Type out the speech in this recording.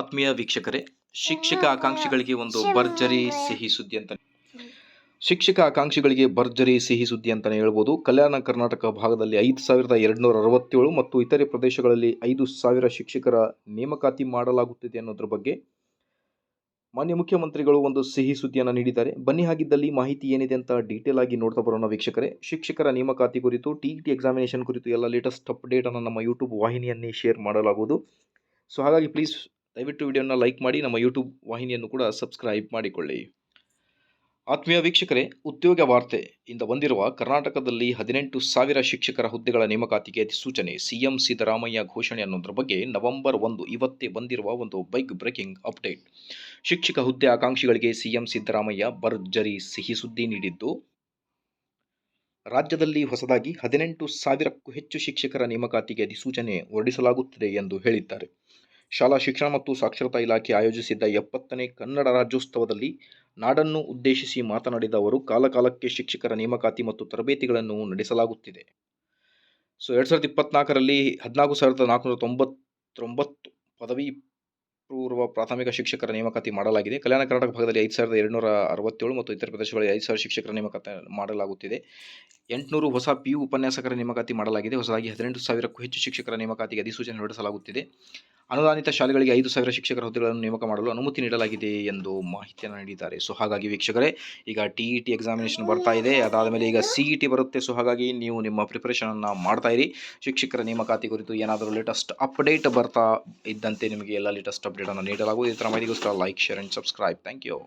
ಆತ್ಮೀಯ ವೀಕ್ಷಕರೇ ಶಿಕ್ಷಕ ಆಕಾಂಕ್ಷಿಗಳಿಗೆ ಒಂದು ಭರ್ಜರಿ ಸಿಹಿ ಸುದ್ದಿ ಅಂತ ಶಿಕ್ಷಕ ಆಕಾಂಕ್ಷಿಗಳಿಗೆ ಭರ್ಜರಿ ಸಿಹಿ ಸುದ್ದಿ ಅಂತಲೇ ಹೇಳ್ಬೋದು. ಕಲ್ಯಾಣ ಕರ್ನಾಟಕ ಭಾಗದಲ್ಲಿ ಐದು ಸಾವಿರದ ಎರಡುನೂರ ಅರವತ್ತೇಳು ಮತ್ತು ಇತರೆ ಪ್ರದೇಶಗಳಲ್ಲಿ ಐದು ಸಾವಿರ ಶಿಕ್ಷಕರ ನೇಮಕಾತಿ ಮಾಡಲಾಗುತ್ತಿದೆ ಅನ್ನೋದ್ರ ಬಗ್ಗೆ ಮಾನ್ಯ ಮುಖ್ಯಮಂತ್ರಿಗಳು ಒಂದು ಸಿಹಿ ಸುದ್ದಿಯನ್ನು ನೀಡಿದ್ದಾರೆ. ಬನ್ನಿ ಹಾಗಿದ್ದಲ್ಲಿ ಮಾಹಿತಿ ಏನಿದೆ ಅಂತ ಡೀಟೇಲ್ ಆಗಿ ನೋಡ್ತಾ ಬರೋಣ ವೀಕ್ಷಕರೇ. ಶಿಕ್ಷಕರ ನೇಮಕಾತಿ ಕುರಿತು ಟಿ ಟಿ ಎಕ್ಸಾಮಿನೇಷನ್ ಕುರಿತು ಎಲ್ಲ ಲೇಟೆಸ್ಟ್ ಅಪ್ಡೇಟನ್ನು ನಮ್ಮ ಯೂಟ್ಯೂಬ್ ವಾಹಿನಿಯನ್ನೇ ಶೇರ್ ಮಾಡಲಾಗುವುದು. ಸೊ ಹಾಗಾಗಿ ಪ್ಲೀಸ್ ದಯವಿಟ್ಟು ವಿಡಿಯೋನ ಲೈಕ್ ಮಾಡಿ, ನಮ್ಮ ಯೂಟ್ಯೂಬ್ ವಾಹಿನಿಯನ್ನು ಕೂಡ ಸಬ್ಸ್ಕ್ರೈಬ್ ಮಾಡಿಕೊಳ್ಳಿ. ಆತ್ಮೀಯ ವೀಕ್ಷಕರೇ, ಉದ್ಯೋಗ ವಾರ್ತೆ ಇಂದ ಬಂದಿರುವ ಕರ್ನಾಟಕದಲ್ಲಿ ಹದಿನೆಂಟು ಸಾವಿರ ಶಿಕ್ಷಕರ ಹುದ್ದೆಗಳ ನೇಮಕಾತಿಗೆ ಅಧಿಸೂಚನೆ, ಸಿಎಂ ಸಿದ್ದರಾಮಯ್ಯ ಘೋಷಣೆ ಅನ್ನೋದ್ರ ಬಗ್ಗೆ ನವೆಂಬರ್ ಒಂದು ಇವತ್ತೇ ಬಂದಿರುವ ಒಂದು ಬೈಕ್ ಬ್ರೇಕಿಂಗ್ ಅಪ್ಡೇಟ್ ಶಿಕ್ಷಕ ಹುದ್ದೆ ಆಕಾಂಕ್ಷಿಗಳಿಗೆ ಸಿಎಂ ಸಿದ್ದರಾಮಯ್ಯ ಬರ್ಜರಿ ಸಿಹಿ ಸುದ್ದಿ ನೀಡಿದ್ದು, ರಾಜ್ಯದಲ್ಲಿ ಹೊಸದಾಗಿ ಹದಿನೆಂಟು ಸಾವಿರಕ್ಕೂ ಹೆಚ್ಚು ಶಿಕ್ಷಕರ ನೇಮಕಾತಿಗೆ ಅಧಿಸೂಚನೆ ಹೊರಡಿಸಲಾಗುತ್ತಿದೆ ಎಂದು ಹೇಳಿದ್ದಾರೆ. ಶಾಲಾ ಶಿಕ್ಷಣ ಮತ್ತು ಸಾಕ್ಷರತಾ ಇಲಾಖೆ ಆಯೋಜಿಸಿದ್ದ ಎಪ್ಪತ್ತನೇ ಕನ್ನಡ ರಾಜ್ಯೋತ್ಸವದಲ್ಲಿ ನಾಡನ್ನು ಉದ್ದೇಶಿಸಿ ಮಾತನಾಡಿದ ಅವರು, ಕಾಲಕಾಲಕ್ಕೆ ಶಿಕ್ಷಕರ ನೇಮಕಾತಿ ಮತ್ತು ತರಬೇತಿಗಳನ್ನು ನಡೆಸಲಾಗುತ್ತಿದೆ. ಸೊ, ಎರಡು ಸಾವಿರದ ಇಪ್ಪತ್ನಾಲ್ಕರಲ್ಲಿ ಹದಿನಾಲ್ಕು ಸಾವಿರದ ನಾಲ್ಕುನೂರ ತೊಂಬತ್ತೊಂಬತ್ತು ಪದವಿ ಪೂರ್ವ ಪ್ರಾಥಮಿಕ ಶಿಕ್ಷಕರ ನೇಮಕಾತಿ ಮಾಡಲಾಗಿದೆ. ಕಲ್ಯಾಣ ಕರ್ನಾಟಕ ಭಾಗದಲ್ಲಿ ಐದು ಸಾವಿರದ ಎರಡುನೂರ ಅರವತ್ತೇಳು ಮತ್ತು ಇತರ ಪ್ರದೇಶಗಳಲ್ಲಿ ಐದು ಸಾವಿರ ಶಿಕ್ಷಕರ ನೇಮಕಾತಿ ಮಾಡಲಾಗುತ್ತಿದೆ. ಎಂಟುನೂರು ಹೊಸ ಪಿ ಯು ಉಪನ್ಯಾಸಕರ ನೇಮಕಾತಿ ಮಾಡಲಾಗಿದೆ. ಹೊಸದಾಗಿ ಹದಿನೆಂಟು ಸಾವಿರಕ್ಕೂ ಹೆಚ್ಚು ಶಿಕ್ಷಕರ ನೇಮಕಾತಿಗೆ ಅಧಿಸೂಚನೆ ಹೊರಡಿಸಲಾಗುತ್ತಿದೆ. ಅನುದಾನಿತ ಶಾಲೆಗಳಿಗೆ ಐದು ಸಾವಿರ ಶಿಕ್ಷಕರ ಹುದ್ದೆಗಳನ್ನು ನೇಮಕ ಮಾಡಲು ಅನುಮತಿ ನೀಡಲಾಗಿದೆ ಎಂದು ಮಾಹಿತಿಯನ್ನು ನೀಡಿದ್ದಾರೆ. ಸೊ, ಹಾಗಾಗಿ ವೀಕ್ಷಕರೇ, ಈಗ ಟಿ ಇ ಟಿ ಎಕ್ಸಾಮಿನೇಷನ್ ಬರ್ತಾ ಇದೆ. ಅದಾದ ಮೇಲೆ ಈಗ ಸಿ ಇ ಟಿ ಬರುತ್ತೆ. ಸೊ, ಹಾಗಾಗಿ ನೀವು ನಿಮ್ಮ ಪ್ರಿಪ್ರೇಷನನ್ನು ಮಾಡ್ತಾ ಇರಿ. ಶಿಕ್ಷಕರ ನೇಮಕಾತಿ ಕುರಿತು ಏನಾದರೂ ಲೇಟೆಸ್ಟ್ ಅಪ್ಡೇಟ್ ಬರ್ತಾ ಇದ್ದಂತೆ ನಿಮಗೆ ಎಲ್ಲ ಲೇಟೆಸ್ಟ್ ಅಪ್ಡೇಟನ್ನು ನೀಡಲಾಗುವುದು. ಈ ಥರ ಮಾಹಿತಿಗೋಸ್ಕರ like share and subscribe thank you